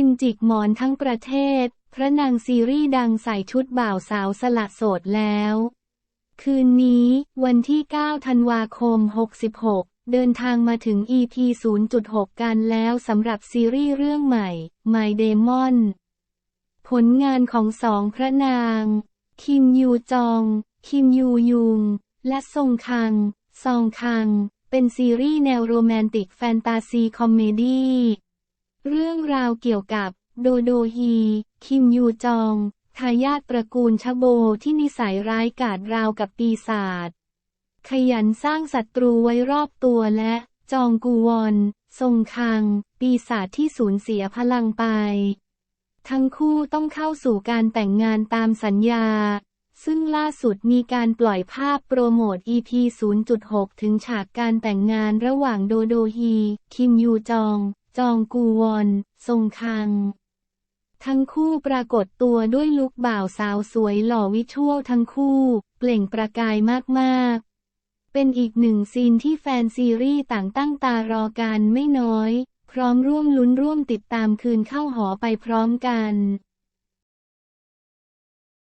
ินจิกหมอนทั้งประเทศ พระนางซีรีส์ดังใส่ชุดบ่าวสาวสละโสดแล้ว คืนนี้ วันที่ 9 ธันวาคม 66 เดินทางมาถึง EP 0.6 กันแล้วสำหรับซีรีส์เรื่องใหม่ My Demon ผลงานของสองพระนาง คิมยูจอง คิมยูยุง และซงคัง ซองคัง เป็นซีรีส์แนวโรแมนติกแฟนตาซีคอมเมดี้ เรื่องราวเกี่ยวกับโดโดฮี คิมยูจอง ทายาทตระกูลชโบที่นิสัยร้ายกาจราวกับปีศาจ ขยันสร้างศัตรูไว้รอบตัวและ จองกูวอน ทรงคัง ปีศาจที่สูญเสียพลังไป ทั้งคู่ต้องเข้าสู่การแต่งงานตามสัญญา ซึ่งล่าสุดมีการปล่อยภาพโปรโมท EP 0.6 ถึงฉากการแต่งงานระหว่างโดโดฮี คิมยูจอง จองกูวอน ทรงคัง ทั้งคู่ปรากฏตัวด้วยลุคบ่าวสาวสวยหล่อวิชวลทั้งคู่ เปล่งประกายมากๆ เป็นอีกหนึ่งซีนที่แฟนซีรีส์ต่างตั้งตารอกันไม่น้อย พร้อมร่วมลุ้นร่วมติดตามคืนเข้าหอไปพร้อมกัน